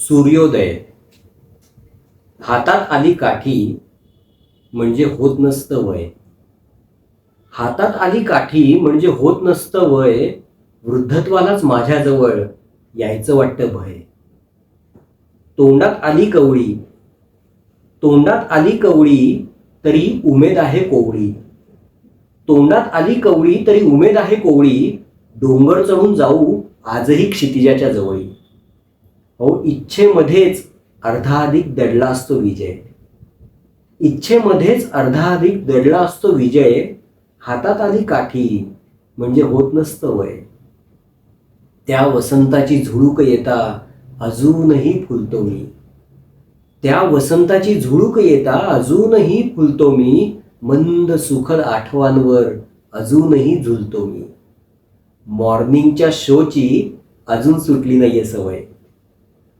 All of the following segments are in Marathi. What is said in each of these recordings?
सूर्योदय. हातात आली काठी म्हणजे होत नसतं वय. हातात आली काठी म्हणजे होत नसतं वय. वृद्धत्वालाच माझ्याजवळ यायचं वाटतं भय. तोंडात आली कवळी. तोंडात आली कवळी तरी उमेद आहे कोवळी. तोंडात आली कवळी तरी उमेद आहे कोवळी. डोंगर चढून जाऊ आजही क्षितिजाच्या जवळी. अहो इच्छेमध्येच अर्धाधिक दडला असतो विजय. इच्छेमध्येच अर्धाधिक दडला असतो विजय हातात आली काठी म्हणजे होत नसतं वय. त्या वसंताची झुळूक येता अजूनही फुलतो मी. त्या वसंताची झुळूक येता अजूनही फुलतो मी मंद सुखद आठवांवर अजूनही झुलतो मी. मॉर्निंगच्या शोची अजून सुटली नाहीये सवय.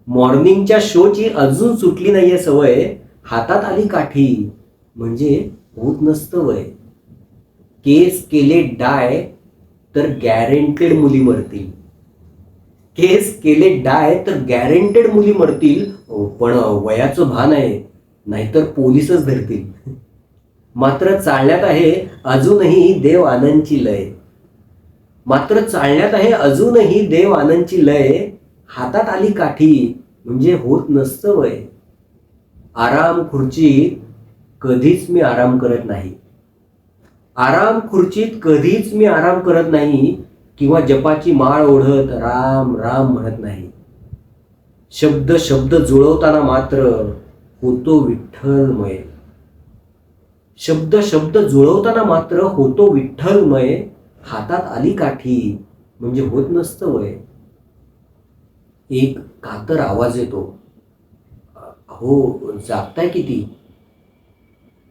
मॉर्निंगच्या शोची अजून सुटली नाहीये सवय हातात आली काठी म्हणजे होत नसतं वय. केस केले डाय तर गॅरेंटेड मुली मरतील. केस केले डाय तर गॅरेंटेड मुली मरतील. पण वयाचं भान आहे नाहीतर पोलीसच धरतील. मात्र चालण्यात आहे अजूनही देव आनंदची लय. मात्र चालण्यात आहे अजूनही देव आनंदची लय. हातात आली काठी म्हणजे होत नसतं वय. आराम खुर्चीत कधीच मी आराम करत नाही. आराम खुर्चीत कधीच मी आराम करत नाही किंवा जपाची माळ ओढत राम राम म्हणत नाही. शब्द शब्द जुळवताना मात्र होतो विठ्ठलमय. शब्द शब्द जुळवताना मात्र होतो विठ्ठलमय. हातात आली काठी म्हणजे होत नसतं वय. एक कातर आवाज येतो. अहो जागताय किती?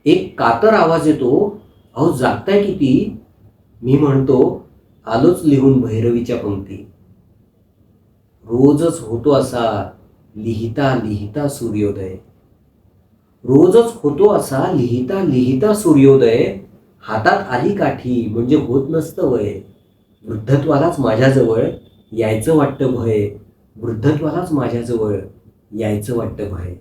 एक कातर आवाज येतो. अहो जागताय किती? मी म्हणतो आलोच लिहून भैरवीच्या पंक्ती. रोजच होतो असा लिहिता लिहिता सूर्योदय. रोजच होतो असा लिहिता लिहिता सूर्योदय. हातात आली काठी म्हणजे होत नसतं वय. वृद्धत्वालाच माझ्याजवळ यायचं वाटतं भय. वृद्धत्वालाच माझ्याजवळ यायचं वाटतं बाहेर.